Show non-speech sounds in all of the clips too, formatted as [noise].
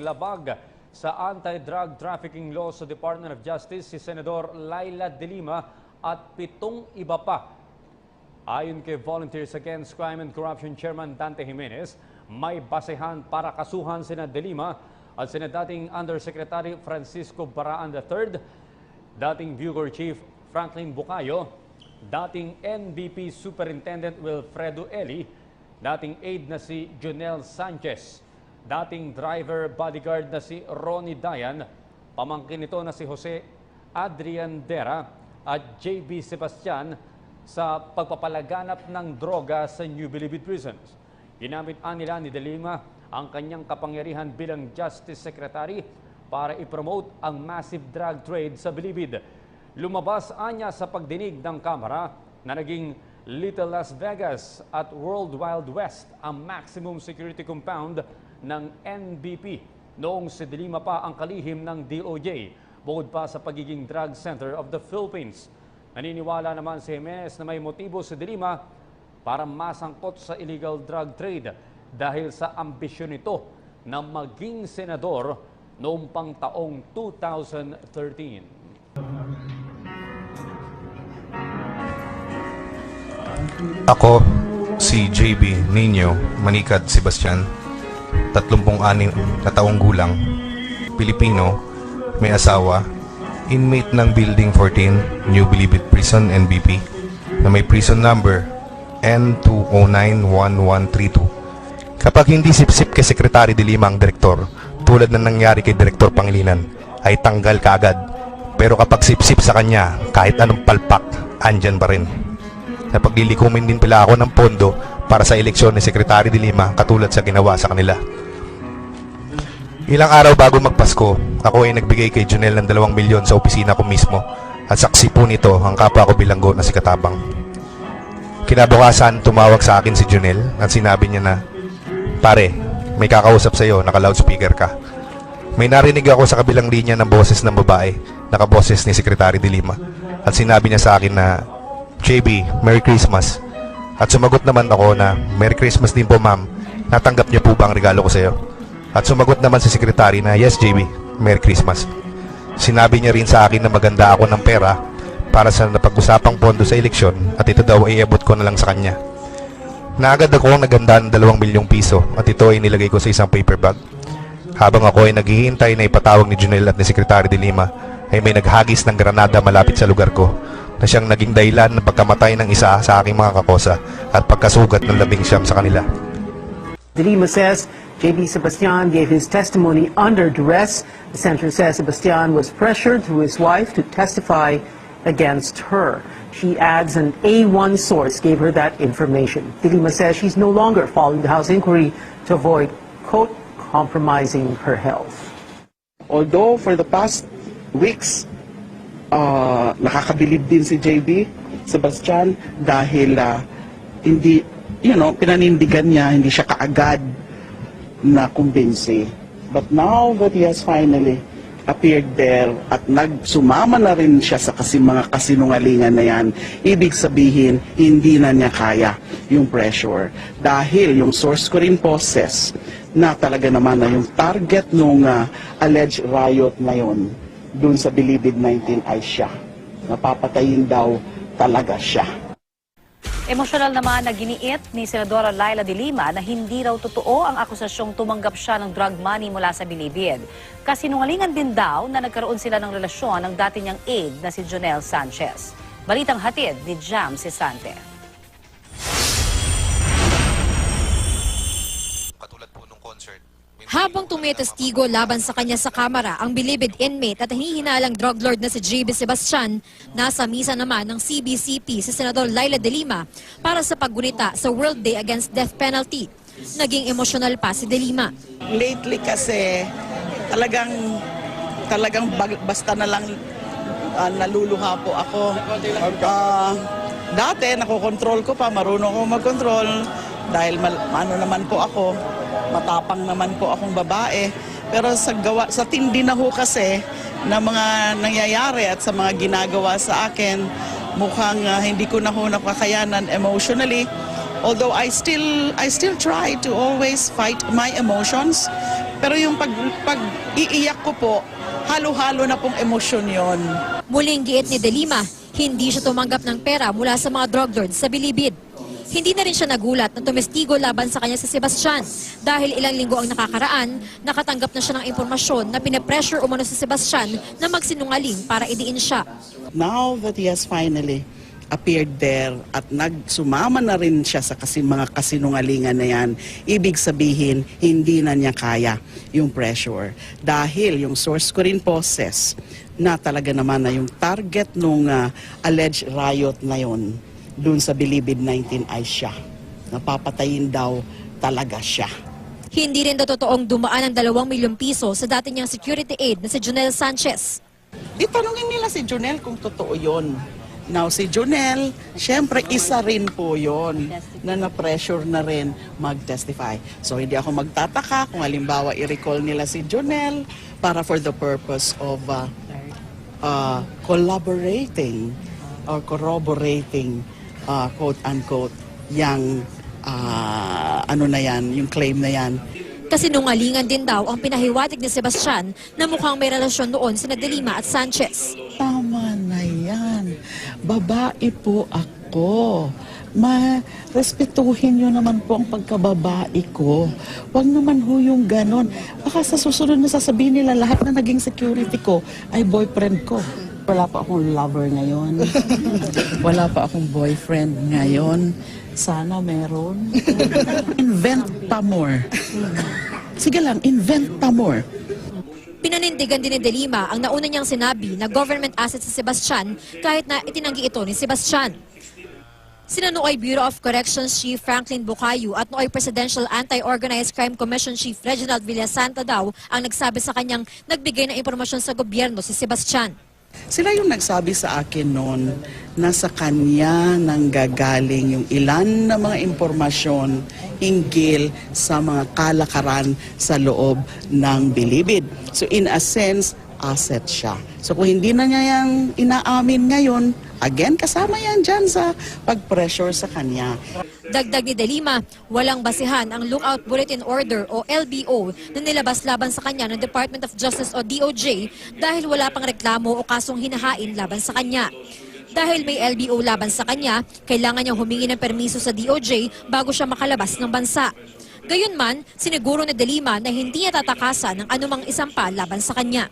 Labag sa anti-drug trafficking law sa Department of Justice si Senador Laila De Lima at pitong iba pa. Ayon kay Volunteers Against Crime and Corruption Chairman Dante Jimenez, may basehan para kasuhan sina De Lima at sina dating Undersecretary Francisco Baraan III, dating Bureau Chief Franklin Bucayo, dating NBP Superintendent Wilfredo Eli, dating aide na si Jonel Sanchez, dating driver bodyguard na si Ronnie Dayan, pamangkin nito na si Jose Adrian Dera at JB Sebastian sa pagpapalaganap ng droga sa New Bilibid Prisons. Ginamit nila ni De Lima ang kanyang kapangyarihan bilang Justice Secretary para ipromote ang massive drug trade sa Bilibid. Lumabas anya sa pagdinig ng Kamara na naging Little Las Vegas at World Wild West ang maximum security compound ng NBP noong si De Lima pa ang kalihim ng DOJ bukod pa sa pagiging drug center of the Philippines. Naniniwala naman si Jimenez na may motibo si De Lima para masangkot sa illegal drug trade dahil sa ambisyon nito na maging senador noong pang taong 2013. Ako, si JB Nino Manikad Sebastian, 36 na taong gulang, Pilipino, may asawa, inmate ng Building 14, New Bilibid Prison, NBP, na may prison number N2091132. Kapag hindi sip-sip kay Sekretary de Lima ang direktor, tulad na nangyari kay Direktor Pangilinan, ay tanggal kaagad. Pero kapag sip-sip sa kanya, kahit anong palpak, andyan pa rin na paglilikumin din pala ako ng pondo para sa eleksyon ni Sekretary de Lima katulad sa ginawa sa kanila. Ilang araw bago magpasko, ako ay nagbigay kay Junel ng 2 milyon sa opisina ko mismo at saksi po nito ang kapwa ko bilanggo na si Katabang. Kinabukasan, tumawag sa akin si Junel at sinabi niya na, Pare, may kakausap sa iyo, naka-loudspeaker ka. May narinig ako sa kabilang linya ng boses ng babae, nakaboses ni Sekretary de Lima at sinabi niya sa akin na JB, Merry Christmas. At sumagot naman ako na, Merry Christmas din po ma'am. Natanggap niyo po ba ang regalo ko sa iyo? At sumagot naman si sekretary na, Yes JB, Merry Christmas. Sinabi niya rin sa akin na maganda ako ng pera para sa napag-usapang pondo sa eleksyon at ito daw ay iabot ko na lang sa kanya. Naagad ako ang naganda ng 2 milyong piso at ito ay nilagay ko sa isang paper bag. Habang ako ay naghihintay na ipatawag ni Junel at ni Sekretary de Lima, ay may naghagis ng granada malapit sa lugar ko na siyang naging dahilan ng pagkamatay ng isa sa aking mga kakosa at pagkasugat ng labing siyam sa kanila. De Lima says J.B. Sebastian gave his testimony under duress. The senator says Sebastian was pressured through his wife to testify against her. She adds an A1 source gave her that information. De Lima says she's no longer following the House inquiry to avoid, quote, compromising her health. Although for the past weeks, uh, nakakabilib din si JB Sebastian dahil ah, hindi, you know, pinanindigan niya, hindi siya kaagad na kumbinsi. But now that he has finally appeared there at nagsumama na rin siya sa kasi mga kasinungalingan na yan, ibig sabihin, hindi na niya kaya yung pressure. Dahil yung source ko rin po says na talaga naman na yung target nung ah, alleged riot na yun, dun sa Bilibid 19 ay siya. Napapatayin daw talaga siya. Emosyonal naman na giniit ni Senadora Laila de Lima na hindi raw totoo ang akusasyong tumanggap siya ng drug money mula sa Bilibid. Kasinungalingan din daw na nagkaroon sila ng relasyon ng dati niyang aide na si Jonel Sanchez. Balitang hatid ni Jam Sisante. Habang tumitestigo laban sa kanya sa kamera ang bilibid inmate at hinihinalang drug lord na si JB Sebastian, nasa misa naman ng CBCP si Senador Laila de Lima para sa paggunita sa World Day Against Death Penalty. Naging emosyonal pa si de Lima. Lately kasi talagang talagang basta na lang ah, naluluha po ako. Ah, dati nakokontrol ko pa, marunong ako mag-control dahil mal- ano naman po ako, matapang naman po akong babae. Pero sa gawa sa tindi na ho kasi na mga nangyayari at sa mga ginagawa sa akin, mukhang ah, hindi ko na ho nakakayanan emotionally. Although I still I still try to always fight my emotions Pero yung pag, pag iiyak ko po, halo-halo na pong emosyon yon. Muling giit ni De Lima, hindi siya tumanggap ng pera mula sa mga drug lords sa Bilibid. Hindi na rin siya nagulat na tumestigo laban sa kanya sa Sebastian dahil ilang linggo ang nakakaraan, nakatanggap na siya ng impormasyon na pinapressure umano sa Sebastian na magsinungaling para idiin siya. Now that he has finally appeared there at nagsumama na rin siya sa kasi mga kasinungalingan na yan, ibig sabihin, hindi na niya kaya yung pressure. Dahil yung source ko rin po says na talaga naman na yung target nung ah, alleged riot na yon dun sa Bilibid 19 ay siya. Napapatayin daw talaga siya. Hindi rin daw totoong dumaan ng 2 milyong piso sa dati niyang security aid na si Junel Sanchez. Di tanungin nila si Jonel kung totoo yon. Now, si Jonel, syempre isa rin po yon na na-pressure na rin mag-testify. So, hindi ako magtataka kung halimbawa i-recall nila si Jonel para for the purpose of uh, uh, collaborating or corroborating uh, quote-unquote yung uh, ano na yan, yung claim na yan Kasi nungalingan din daw ang pinahiwatig ni Sebastian na mukhang may relasyon noon sina De Lima at Sanchez. Tama na yan. Babae po ako. Ma, respetuhin nyo naman po ang pagkababae ko. Huwag naman ho yung ganon. Baka sa susunod na sasabihin nila lahat na naging security ko ay boyfriend ko. Wala pa akong lover ngayon. [laughs] Wala pa akong boyfriend ngayon. Sana meron. [laughs] invent pa more. Sige lang, invent pa more. Pinanindigan din ni De Lima ang nauna niyang sinabi na government asset si Sebastian kahit na itinanggi ito ni Sebastian. Sina nooy Bureau of Corrections Chief Franklin Bukayo at nooy Presidential Anti-Organized Crime Commission Chief Reginald Villasanta daw ang nagsabi sa kanyang nagbigay ng impormasyon sa gobyerno si Sebastian. Sila yung nagsabi sa akin noon na sa kanya nanggagaling yung ilan na mga impormasyon hinggil sa mga kalakaran sa loob ng bilibid. So in a sense, asset siya. So kung hindi na niya yung inaamin ngayon, again, kasama yan dyan sa pag-pressure sa kanya. Dagdag ni De Lima, walang basihan ang Lookout Bulletin Order o LBO na nilabas laban sa kanya ng Department of Justice o DOJ dahil wala pang reklamo o kasong hinahain laban sa kanya. Dahil may LBO laban sa kanya, kailangan niyang humingi ng permiso sa DOJ bago siya makalabas ng bansa. Gayunman, siniguro ni De Lima na hindi niya tatakasan ng anumang isampa laban sa kanya.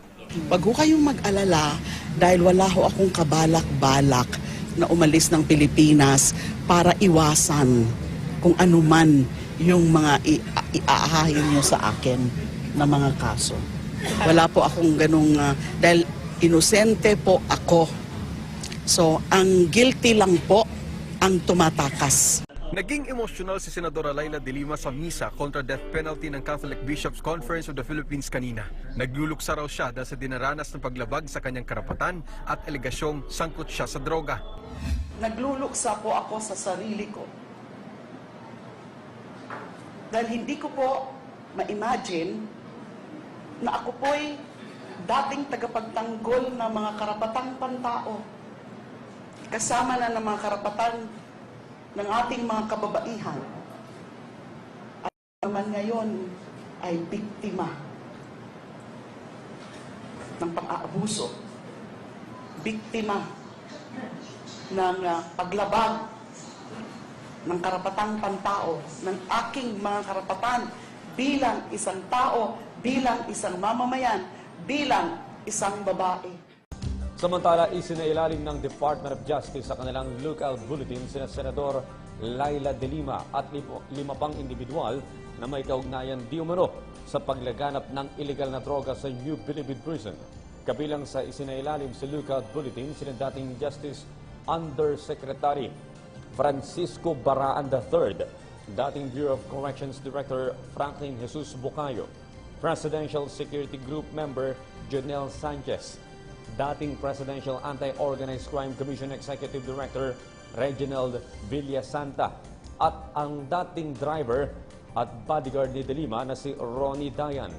Wag ho kayong mag-alala dahil wala ho akong kabalak-balak na umalis ng Pilipinas para iwasan kung ano man yung mga iaahahin nyo sa akin na mga kaso. Wala po akong ganong, ah, dahil inosente po ako. So, ang guilty lang po ang tumatakas. Naging emosyonal si Senadora Laila de Lima sa misa kontra death penalty ng Catholic Bishops Conference of the Philippines kanina. Nagluluksa raw siya dahil sa dinaranas ng paglabag sa kanyang karapatan at alegasyong sangkot siya sa droga. Nagluluksa po ako sa sarili ko. Dahil hindi ko po ma-imagine na ako po'y dating tagapagtanggol ng mga karapatang pantao. Kasama na ng mga karapatan ng ating mga kababaihan. At naman ngayon ay biktima ng pang-aabuso. Biktima ng ah, paglabag ng karapatang pantao, ng aking mga karapatan bilang isang tao, bilang isang mamamayan, bilang isang babae. Samantala, isinailalim ng Department of Justice sa kanilang lookout bulletin sina Senador Laila de Lima at lima pang individual na may kaugnayan di umano sa paglaganap ng illegal na droga sa New Bilibid Prison. Kabilang sa isinailalim sa lookout bulletin sina dating Justice Undersecretary Francisco Baraan III, dating Bureau of Corrections Director Franklin Jesus Bucayo, Presidential Security Group Member Jonel Sanchez, dating Presidential Anti-Organized Crime Commission Executive Director Reginald Villasanta at ang dating driver at bodyguard ni De Lima na si Ronnie Dayan.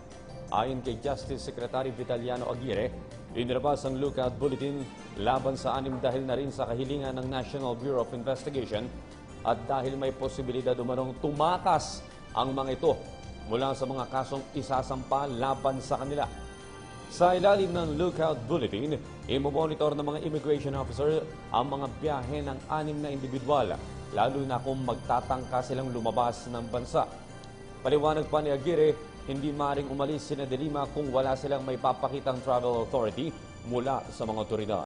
Ayon kay Justice Secretary Vitaliano Aguirre, inilabas ang lookout bulletin laban sa anim dahil na rin sa kahilingan ng National Bureau of Investigation at dahil may posibilidad umanong tumakas ang mga ito mula sa mga kasong isasampa laban sa kanila. Sa ilalim ng Lookout Bulletin, imomonitor ng mga immigration officer ang mga biyahe ng anim na individual, lalo na kung magtatangka silang lumabas ng bansa. Paliwanag pa ni Aguirre, hindi maring umalis sina De Lima kung wala silang may papakitang travel authority mula sa mga otoridad.